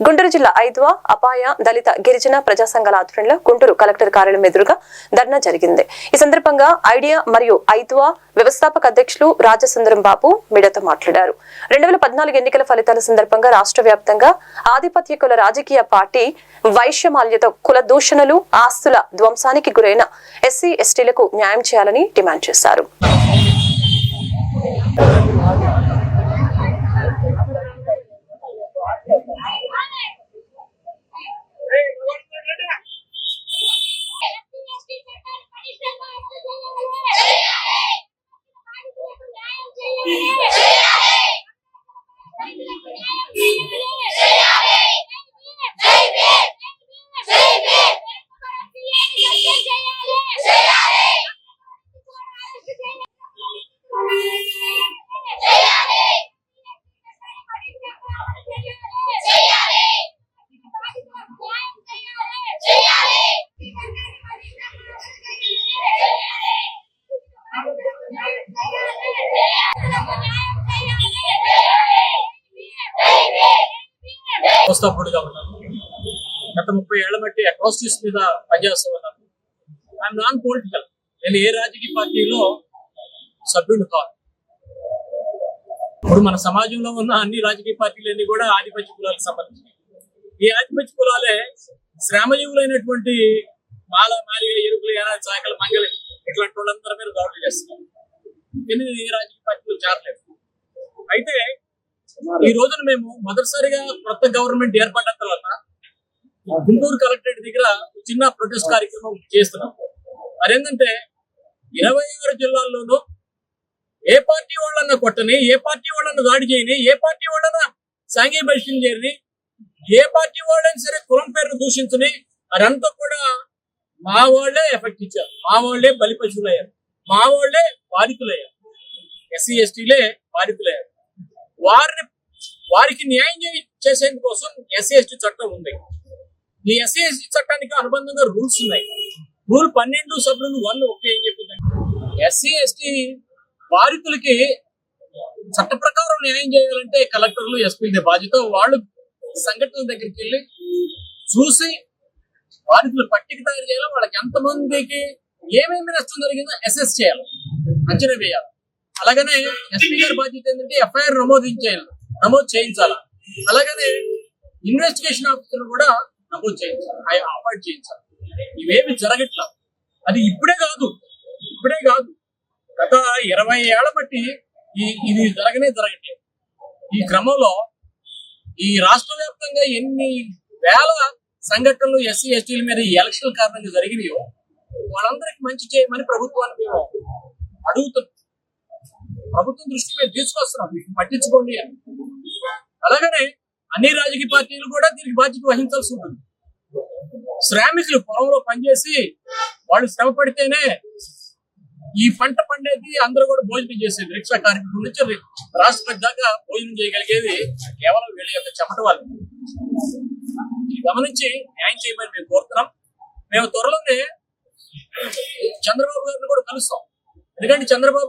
గుంటూరు జిల్లా ఐద్వా అపాయ దళిత గిరిజన ప్రజా సంఘాల ఆధ్వర్యంలో గుంటూరు కలెక్టర్ కార్యాలయం ఎదురుగా ధర్నా జరిగింది. ఈ సందర్భంగా ఐడియా మరియు ఐద్వా వ్యవస్థాపక అధ్యక్షులు రాజసుందరం బాబు మీడియాతో మాట్లాడారు. రెండు వేల పద్నాలుగు ఎన్నికల ఫలితాల సందర్భంగా రాష్ట్ర వ్యాప్తంగా ఆధిపత్య కుల రాజకీయ పార్టీ వైశ్యమాల్యతో కుల దూషణలు ఆస్తుల ధ్వంసానికి గురైన ఎస్సీ ఎస్టీలకు న్యాయం చేయాలని డిమాండ్ చేశారు. వ్యవస్థాపకుడిగా ఉన్నాను. గత ముప్పై ఏళ్ళ బట్టి అట్రాసిటీస్ మీద పనిచేస్తూ ఉన్నాను. ఐఎమ్ నాన్ పొలిటికల్ నేను ఏ రాజకీయ పార్టీలో సభ్యుడు కాదు. ఇప్పుడు మన సమాజంలో ఉన్న అన్ని రాజకీయ పార్టీలన్నీ కూడా ఆధిపత్య కులాలకు సంబంధించి ఈ ఆధిపత్య కులాలే శ్రమజీవులైనటువంటి మాల మారిగ ఎరుకులు ఏనా చాకలు మంగళ ఇట్లాంటి వాళ్ళందరి మీద దాడులు చేస్తున్నారు కానీ ఏ రాజకీయ ఈ రోజున మేము మొదటిసారిగా కొత్త గవర్నమెంట్ ఏర్పడిన తర్వాత గుంటూరు కలెక్టరేట్ దగ్గర ఒక చిన్న ప్రొటెస్ట్ కార్యక్రమం చేస్తున్నాం. అదేంటంటే ఇరవై ఆరు జిల్లాల్లోనూ ఏ పార్టీ వాళ్ళన్నా కొట్టని ఏ పార్టీ వాళ్ళన్నా దాడి చేయని ఏ పార్టీ వాళ్ళన్నా సాంఘీ పరిశీలన చేయని ఏ పార్టీ వాళ్ళైనా సరే కులం పేరును దూషించని అదంతా కూడా మా వాళ్ళే ఎఫెక్ట్ ఇచ్చారు. మా వాళ్ళే బలి పశువులయ్యారు. మా వాళ్ళే బాధితులయ్యారు. ఎస్సీ ఎస్టీలే బాధితులయ్యారు. వారిని వారికి న్యాయం చేసేందుకోసం ఎస్సీఎస్టీ చట్టం ఉంది. ఈ ఎస్సీఎస్టీ చట్టానికి అనుబంధంగా రూల్స్ ఉన్నాయి. రూల్ పన్నెండు సభ్యులు వన్ ఒకటి ఏం చెప్పిందంటే ఎస్సీ ఎస్టీ బాధితులకి చట్ట ప్రకారం న్యాయం చేయాలంటే కలెక్టర్లు ఎస్పీలదే బాధ్యత. వాళ్ళు సంఘటనల దగ్గరికి వెళ్ళి చూసి బాధితులు పట్టిక తయారు చేయాలి. వాళ్ళకి ఎంతమందికి ఏమేమి నష్టం జరిగిందో అసెస్ చేయాలి. అంచనా వేయాలి. అలాగనే ఎస్పీ గారి బాధ్యత ఏంటంటే ఎఫ్ఐఆర్ నమోదించేయాలి నమోదు చేయించాలా? అలాగనే ఇన్వెస్టిగేషన్ ఆఫీసర్ కూడా నమోదు చేయించాలి. ఆయన అపాయింట్ చేయించాలి. ఇవేమి జరగట్లా? అది ఇప్పుడే కాదు. ఇప్పుడే కాదు. గత ఇరవై ఏళ్ళ బట్టి ఈ ఇది జరగనే జరగట్లేదు. ఈ క్రమంలో ఈ రాష్ట్ర వ్యాప్తంగా ఎన్ని వేల సంఘటనలు ఎస్సీ ఎస్టీల మీద ఈ ఎలక్షన్ కారణంగా జరిగినాయో వాళ్ళందరికీ మంచి చేయమని ప్రభుత్వాన్ని మేము అడుగుతున్నాం. ప్రభుత్వం దృష్టి మేము తీసుకొస్తున్నాం. మీకు పట్టించుకోండి అని. అలాగనే అన్ని రాజకీయ పార్టీలు కూడా దీనికి బాధ్యత వహించాల్సి ఉంటుంది. శ్రామికులు పొలంలో పనిచేసి వాళ్ళు శ్రమ పడితేనే ఈ పంట పండేది అందరూ కూడా భోజనం చేసేది. రిక్షా కార్మికుల నుంచి రి- దాకా భోజనం చేయగలిగేది కేవలం వీళ్ళ యొక్క చెమట వాళ్ళు. గమనించి న్యాయం చేయమని మేము కోరుతున్నాం. మేము త్వరలోనే చంద్రబాబు గారిని కూడా కలుస్తాం. ఎందుకంటే చంద్రబాబు